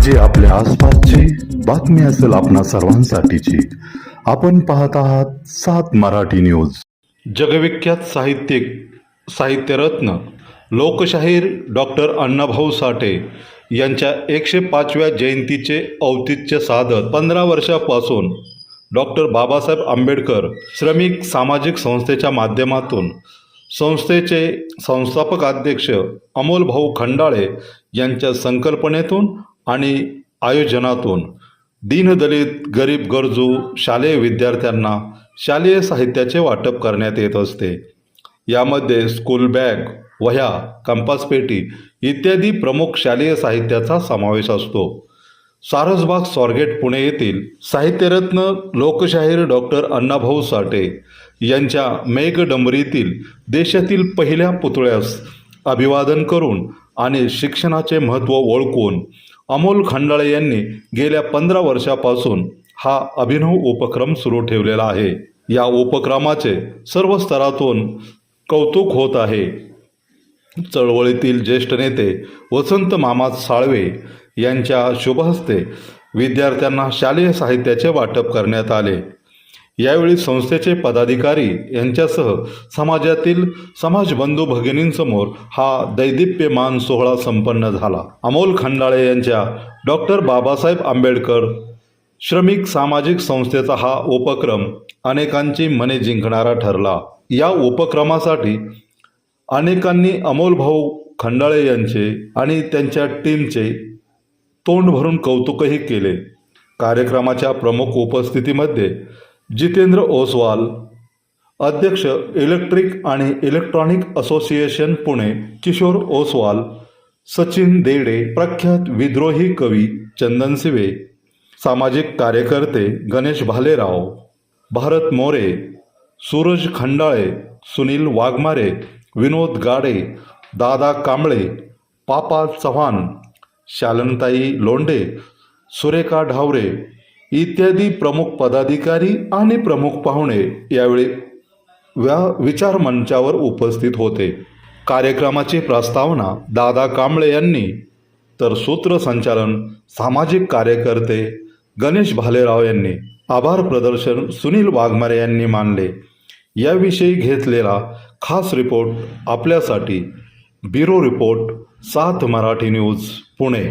म्हणजे आपल्या आसपासची बातमी असेल आपणा सर्वांसाठीची. आपण पाहत आहात सात मराठी न्यूज. जगविख्यात साहित्यिक साहित्यरत्न लोकशाहीर डॉक्टर अण्णाभाऊ साठे यांच्या एकशे पाचव्या जयंतीचे औचित्य साधत पंधरा वर्षापासून डॉक्टर बाबासाहेब आंबेडकर श्रमिक सामाजिक संस्थेच्या माध्यमातून संस्थेचे संस्थापक अध्यक्ष अमोल भाऊ खंडाळे यांच्या संकल्पनेतून आणि आयोजनातून दीनदलित गरीब गरजू शालेय विद्यार्थ्यांना शालेय साहित्याचे वाटप करण्यात येत असते. यामध्ये स्कूल बॅग वह्या कंपास पेटी इत्यादी प्रमुख शालेय साहित्याचा समावेश असतो. सारसबाग स्वारगेट पुणे येथील साहित्यरत्न लोकशाहीर डॉक्टर अण्णाभाऊ साठे यांच्या मेघडंबरीतील देशातील पहिल्या पुतळ्यास अभिवादन करून आणि शिक्षणाचे महत्त्व ओळखून अमोल खंडाळे यांनी गेल्या पंधरा वर्षापासून हा अभिनव उपक्रम सुरू ठेवलेला आहे. या उपक्रमाचे सर्व स्तरातून कौतुक होत आहे. चळवळीतील ज्येष्ठ नेते वसंत मामा साळवे यांच्या शुभहस्ते विद्यार्थ्यांना शालेय साहित्याचे वाटप करण्यात आले. यावेळी संस्थेचे पदाधिकारी यांच्यासह समाजातील समाजबंधू भगिनींसमोर हा दैदिप्यमान सोहळा संपन्न झाला. अमोल खंडाळे यांच्या डॉक्टर बाबासाहेब आंबेडकर श्रमिक सामाजिक संस्थेचा हा उपक्रम अनेकांची मने जिंकणारा ठरला. या उपक्रमासाठी अनेकांनी अमोल भाऊ खंडाळे यांचे आणि त्यांच्या टीमचे तोंड भरून कौतुकही केले. कार्यक्रमाच्या प्रमुख उपस्थितीमध्ये जितेंद्र ओसवाल अध्यक्ष इलेक्ट्रिक आणि इलेक्ट्रॉनिक असोसिएशन पुणे किशोर ओसवाल सचिन देडे प्रख्यात विद्रोही कवी चंदन सिवे सामाजिक कार्यकर्ते गणेश भालेराव भारत मोरे सूरज खंडाळे सुनील वाघमारे विनोद गाडे दादा कांबळे पापा चव्हाण शालनताई लोंढे सुरेखा ढावरे इत्यादी प्रमुख पदाधिकारी आणि प्रमुख पाहुणे यावेळी व्या विचार मंचावर उपस्थित होते. कार्यक्रमाची प्रस्तावना दादा कांबळे यांनी तर सूत्रसंचालन सामाजिक कार्यकर्ते गणेश भालेराव यांनी आभार प्रदर्शन सुनील वाघमारे यांनी मानले. याविषयी घेतलेला खास रिपोर्ट आपल्यासाठी ब्युरो रिपोर्ट सात मराठी न्यूज पुणे.